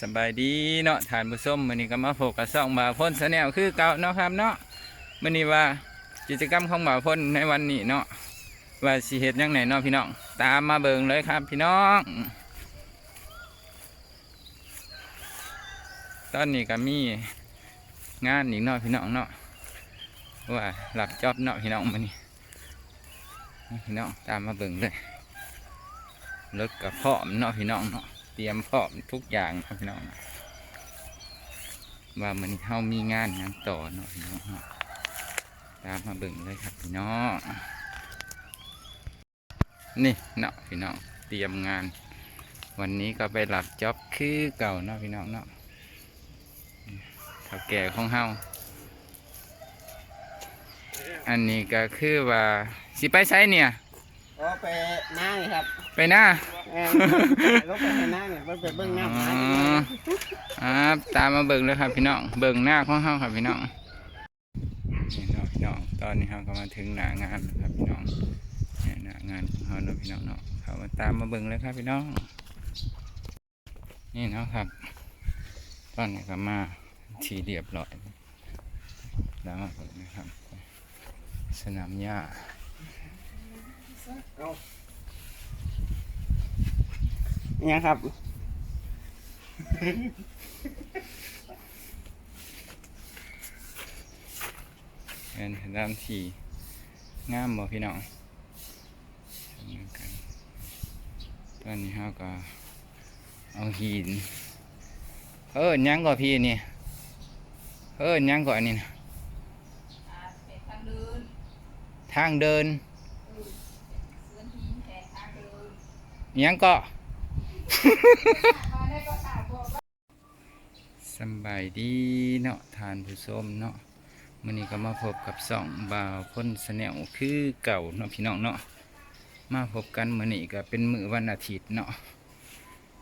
สบายดีเนาะทานผู้ส้มมื้อนี้ก็มาพบกับซ่องบ่าวพ่นสแนลคือเก่าเนาะครับเนาะมื้อนี้ว่ากิจกรรมของบ่าวพ่นในวันนี้เนาะว่าสิเฮ็ดยังไหนเนาะพี่น้องตามมาเบิ่งเลยครับพี่น้อง ตอนนี้ก็มีงานอีกเนาะพี่น้องเนาะว่าหลับจอบเนาะพี่น้องมื้อนี้พี่น้องตามมาเบิ่งเลยรถกับพร้อมเนาะพี่น้องเนาะ เตรียมพร้อมทุกอย่างครับพี่น้องว่ามันเข้ามีงานงานต่อเนาะพี่น้องนาะตามมาเบิ่งเลยครับพี่น้องนี่เนาะพี่น้องเตรียมงาน วันนี้ก็ไปหลับจ็อบคือเก่าเนาะพี่น้องเนาะเท่าแก่ของเฮาอันนี้ก็คือว่าสิไปไซเนี่ย โอ้ไปหน้านี่ครับไปหน้าเออลงไปให้หน้านี่มันไปเบื้องหน้าอ๋หอน้าครับตามมาเบิ่งเลยครับพี่น้องเบิ่งหน้าของเฮาครับพี่น้องนี่เนาะพี่น้องตอนนี้เฮาก็มาถึงหน้างานแล้วครับพี่น้องเนี่ยหน้างานของเฮาเนาะพี่น้องเนาะเขามาตามมาเบิ่งเลยครับพี่น้อง นี่เนาะครับ ตอนนี้ก็มาทีเรียบร้อยแล้วมาเบิ่งนะครับ สนามหญ้า เนี่ยครับเป็นด้านที่งามบ่พี่น้องตอนนี้เฮาก็เอาหินเออยังก่อพี่นี่เออยังก่อนนี้นะทางเดิน ทางเดิน เดินหินแทนทางเดิน ห ยังก็สบายดีเนาะทานผู้ชมเนาะมื้อนี้ก็มาพบกับสองบ่าวคนสแนวคือเก่าเนาะพี่น้องเนาะมาพบกันมื้อนี้ก็เป็นมือวันอาทิตย์เนาะ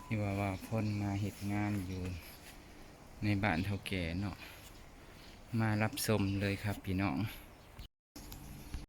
ที่ว่าว่าพ่นมาเฮ็ดงานอยู่ในบ้านเท่าแก่เนาะมารับชมเลยครับพี่น้อง